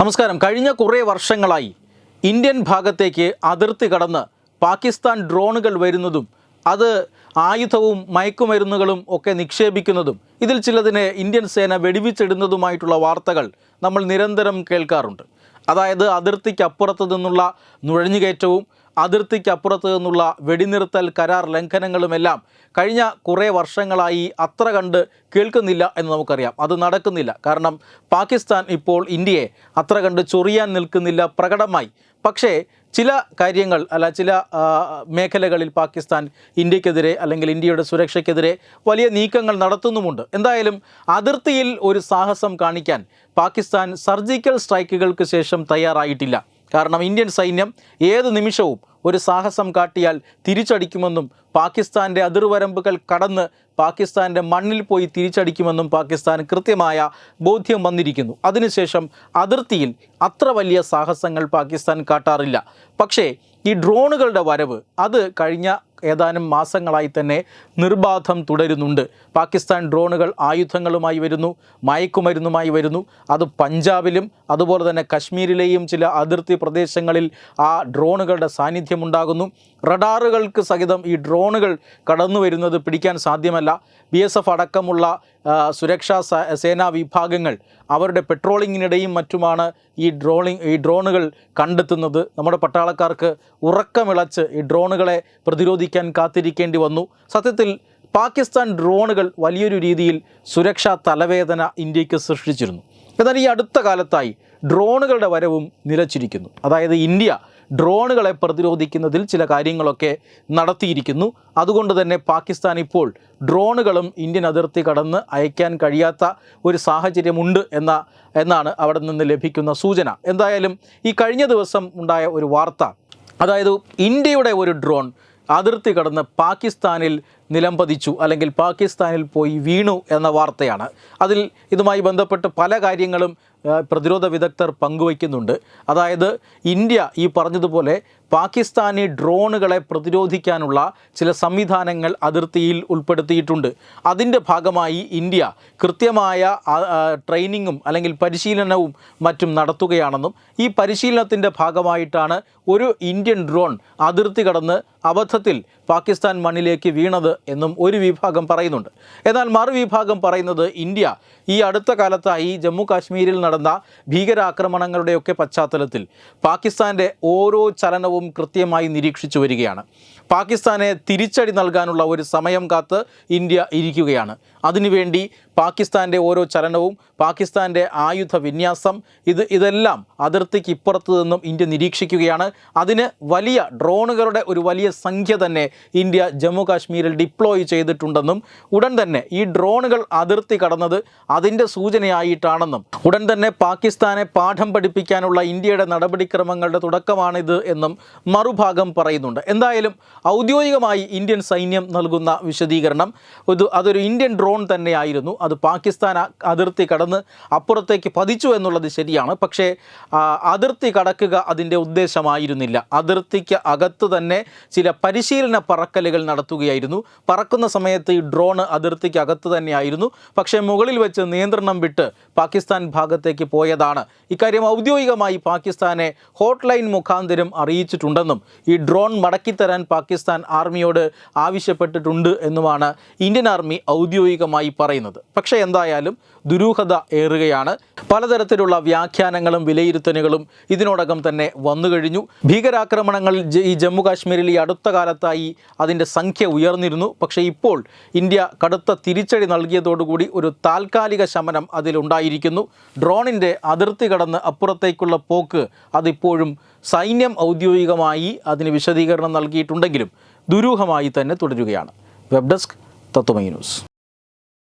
നമസ്കാരം. കഴിഞ്ഞ കുറേ വർഷങ്ങളായി ഇന്ത്യൻ ഭാഗത്തേക്ക് അതിർത്തി കടന്ന് പാകിസ്ഥാൻ ഡ്രോണുകൾ വരുന്നതും അത് ആയുധവും മയക്കുമരുന്നുകളും ഒക്കെ നിക്ഷേപിക്കുന്നതും ഇതിൽ ചിലതിനെ ഇന്ത്യൻ സേന വെടിവിച്ചിടുന്നതുമായിട്ടുള്ള വാർത്തകൾ നമ്മൾ നിരന്തരം കേൾക്കാറുണ്ട്. അതായത് അതിർത്തിക്കപ്പുറത്തു നിന്നുള്ള നുഴഞ്ഞുകയറ്റവും അതിർത്തിക്കപ്പുറത്ത് നിന്നുള്ള വെടിനിർത്തൽ കരാർ ലംഘനങ്ങളുമെല്ലാം കഴിഞ്ഞ കുറേ വർഷങ്ങളായി അത്ര കണ്ട് കേൾക്കുന്നില്ല എന്ന് നമുക്കറിയാം. അത് നടക്കുന്നില്ല. കാരണം പാകിസ്ഥാൻ ഇപ്പോൾ ഇന്ത്യയെ അത്ര കണ്ട് ചൊറിയാൻ നിൽക്കുന്നില്ല പ്രകടമായി. പക്ഷേ ചില കാര്യങ്ങൾ അല്ല ചില മേഖലകളിൽ പാകിസ്ഥാൻ ഇന്ത്യക്കെതിരെ അല്ലെങ്കിൽ ഇന്ത്യയുടെ സുരക്ഷയ്ക്കെതിരെ വലിയ നീക്കങ്ങൾ നടത്തുന്നുമുണ്ട്. എന്തായാലും അതിർത്തിയിൽ ഒരു സാഹസം കാണിക്കാൻ പാകിസ്ഥാൻ സർജിക്കൽ സ്ട്രൈക്കുകൾക്ക് ശേഷം തയ്യാറായിട്ടില്ല. കാരണം ഇന്ത്യൻ സൈന്യം ഏത് നിമിഷവും ഒരു സാഹസം കാട്ടിയാൽ തിരിച്ചടിക്കുമെന്നും പാകിസ്ഥാന്റെ അതിർവരമ്പുകൾ കടന്ന് പാകിസ്ഥാന്റെ മണ്ണിൽ പോയി തിരിച്ചടിക്കുമെന്നും പാകിസ്ഥാൻ കൃത്യമായ ബോധ്യം വന്നിരിക്കുന്നു. അതിനുശേഷം അതിർത്തിയിൽ അത്ര വലിയ സാഹസങ്ങൾ പാകിസ്ഥാൻ കാട്ടാറില്ല. പക്ഷേ ഈ ഡ്രോണുകളുടെ വരവ് അത് കഴിഞ്ഞ ഏതാനും മാസങ്ങളായി തന്നെ നിർബാധം തുടരുന്നുണ്ട്. പാകിസ്ഥാൻ ഡ്രോണുകൾ ആയുധങ്ങളുമായി വരുന്നു മയക്കുമരുന്നുമായി വരുന്നു. അത് പഞ്ചാബിലും അതുപോലെ തന്നെ കശ്മീരിലെയും ചില അതിർത്തി പ്രദേശങ്ങളിൽ ആ ഡ്രോണുകളുടെ സാന്നിധ്യമുണ്ടാകുന്നു റഡാറുകൾക്ക് സഹിതം ഈ ഡ്രോണുകൾ കടന്നു വരുന്നത് പിടിക്കാൻ സാധ്യമല്ല. ബി എസ് എഫ് അടക്കമുള്ള സുരക്ഷാ സേനാ വിഭാഗങ്ങൾ അവരുടെ പെട്രോളിങ്ങിനിടയും മറ്റുമാണ് ഈ ഡ്രോണിങ് ഈ ഡ്രോണുകൾ കണ്ടെത്തുന്നത്. നമ്മുടെ പട്ടാളക്കാർക്ക് ഉറക്കമിളച്ച് ഈ ഡ്രോണുകളെ പ്രതിരോധിക്കാൻ കാത്തിരിക്കേണ്ടി വന്നു. സത്യത്തിൽ പാകിസ്ഥാൻ ഡ്രോണുകൾ വലിയൊരു രീതിയിൽ സുരക്ഷാ തലവേദന ഇന്ത്യയ്ക്ക് സൃഷ്ടിച്ചിരുന്നു. എന്നാൽ ഈ അടുത്ത കാലത്തായി ഡ്രോണുകളുടെ വരവും നിലച്ചിരിക്കുന്നു. അതായത് ഇന്ത്യ ഡ്രോണുകളെ പ്രതിരോധിക്കുന്നതിൽ ചില കാര്യങ്ങളൊക്കെ നടത്തിയിരിക്കുന്നു. അതുകൊണ്ട് തന്നെ പാകിസ്ഥാൻ ഇപ്പോൾ ഡ്രോണുകളും ഇന്ത്യൻ അതിർത്തി കടന്ന് അയക്കാൻ കഴിയാത്ത ഒരു സാഹചര്യമുണ്ട് എന്ന എന്നാണ് അവിടെ നിന്ന് ലഭിക്കുന്ന സൂചന. എന്തായാലും ഈ കഴിഞ്ഞ ദിവസം ഉണ്ടായ ഒരു വാർത്ത അതായത് ഇന്ത്യയുടെ ഒരു ഡ്രോൺ അതിർത്തി കടന്ന് പാകിസ്ഥാനിൽ നിലംപതിച്ചു അല്ലെങ്കിൽ പാകിസ്ഥാനിൽ പോയി വീണു എന്ന വാർത്തയാണ്. അതിൽ ഇതുമായി ബന്ധപ്പെട്ട് പല കാര്യങ്ങളും പ്രതിരോധ വിദഗ്ധർ പങ്കുവയ്ക്കുന്നുണ്ട്. അതായത് ഇന്ത്യ ഈ പറഞ്ഞതുപോലെ പാകിസ്ഥാനി ഡ്രോണുകളെ പ്രതിരോധിക്കാനുള്ള ചില സംവിധാനങ്ങൾ അതിർത്തിയിൽ ഉൾപ്പെടുത്തിയിട്ടുണ്ട്. അതിന്റെ ഭാഗമായി ഇന്ത്യ കൃത്യമായ ട്രെയിനിങ്ങും അല്ലെങ്കിൽ പരിശീലനവും മറ്റും നടത്തുകയാണെന്നും ഈ പരിശീലനത്തിന്റെ ഭാഗമായിട്ടാണ് ഒരു ഇന്ത്യൻ ഡ്രോൺ അതിർത്തി കടന്ന് അബദ്ധത്തിൽ പാകിസ്ഥാൻ മണ്ണിലേക്ക് വീണത് എന്നും ഒരു വിഭാഗം പറയുന്നുണ്ട്. എന്നാൽ മറുവിഭാഗം പറയുന്നത് ഇന്ത്യ. ഈ അടുത്ത കാലത്തായി ജമ്മു കാശ്മീരിൽ നടന്ന ഭീകരാക്രമണങ്ങളുടെയൊക്കെ പശ്ചാത്തലത്തിൽ പാകിസ്ഥാന്റെ ഓരോ ചലനവും കൃത്യമായി നിരീക്ഷിച്ചു വരികയാണ്. പാകിസ്ഥാനെ തിരിച്ചടി നൽകാനുള്ള ഒരു സമയം കാത്ത് ഇന്ത്യ ഇരിക്കുകയാണ്. അതിനുവേണ്ടി പാകിസ്ഥാന്റെ ഓരോ ചലനവും പാകിസ്ഥാന്റെ ആയുധ വിന്യാസം ഇത് ഇതെല്ലാം അതിർത്തിക്ക് ഇപ്പുറത്തു നിന്നും ഇന്ത്യ നിരീക്ഷിക്കുകയാണ്. അതിന് വലിയ ഡ്രോണുകളുടെ ഒരു വലിയ സംഖ്യ തന്നെ ഇന്ത്യ ജമ്മു കാശ്മീരിൽ ഡിപ്ലോയ് ചെയ്തിട്ടുണ്ടെന്നും ഉടൻ തന്നെ ഈ ഡ്രോണുകൾ അതിർത്തി കടന്നത് അതിന്റെ സൂചനയായിട്ടാണെന്നും ഉടൻ തന്നെ പാകിസ്ഥാനെ പാഠം പഠിപ്പിക്കാനുള്ള ഇന്ത്യയുടെ നടപടിക്രമങ്ങളുടെ തുടക്കമാണിത് എന്നും മറുഭാഗം പറയുന്നുണ്ട്. എന്തായാലും ഔദ്യോഗികമായി ഇന്ത്യൻ സൈന്യം നൽകുന്ന വിശദീകരണം ഇത് അതൊരു ഇന്ത്യൻ ഡ്രോൺ തന്നെയായിരുന്നു. അത് പാകിസ്ഥാൻ അതിർത്തി കടന്ന് അപ്പുറത്തേക്ക് പതിച്ചു എന്നുള്ളത് ശരിയാണ്. പക്ഷേ അതിർത്തി കടക്കുക അതിന്റെ ഉദ്ദേശമായിരുന്നില്ല. അതിർത്തിക്ക് അകത്ത് തന്നെ ചില പരിശീലന പറക്കലുകൾ നടത്തുകയായിരുന്നു. പറക്കുന്ന സമയത്ത് ഈ ഡ്രോൺ അതിർത്തിക്ക് അകത്ത് തന്നെയായിരുന്നു. പക്ഷേ മുകളിൽ വെച്ച് നിയന്ത്രണം വിട്ട് പാകിസ്ഥാൻ ഭാഗത്തേക്ക് പോയതാണ്. ഇക്കാര്യം ഔദ്യോഗികമായി പാകിസ്ഥാനെ ഹോട്ട്ലൈൻ മുഖാന്തരം അറിയിച്ചിട്ടുണ്ടെന്നും ഈ ഡ്രോൺ മടക്കിത്തരാൻ പാകിസ്ഥാൻ ആർമിയോട് ആവശ്യപ്പെട്ടിട്ടുണ്ട് എന്നുമാണ് ഇന്ത്യൻ ആർമി ഔദ്യോഗികമായി പറയുന്നത്. പക്ഷേ എന്തായാലും ദുരൂഹത ഏറുകയാണ്. പലതരത്തിലുള്ള വ്യാഖ്യാനങ്ങളും വിലയിരുത്തലുകളും ഇതിനോടകം തന്നെ വന്നു കഴിഞ്ഞു. ഭീകരാക്രമണങ്ങൾ ഈ ജമ്മു കാശ്മീരിൽ ഈ അടുത്ത കാലത്തായി അതിന്റെ സംഖ്യ ഉയർന്നിരുന്നു. പക്ഷേ ഇപ്പോൾ ഇന്ത്യ കടുത്ത തിരിച്ചടി നൽകിയതോടുകൂടി ഒരു താൽക്കാലിക ശമനം അതിലുണ്ടായിരിക്കുന്നു. ഡ്രോണിന്റെ അതിർത്തി കടന്ന് അപ്പുറത്തേക്കുള്ള പോക്ക് അതിപ്പോഴും സൈന്യം ഔദ്യോഗികമായി അതിന് വിശദീകരണം നൽകിയിട്ടുണ്ടെങ്കിലും ദുരൂഹമായി തന്നെ തുടരുകയാണ്. Web desk Tatwamayi news.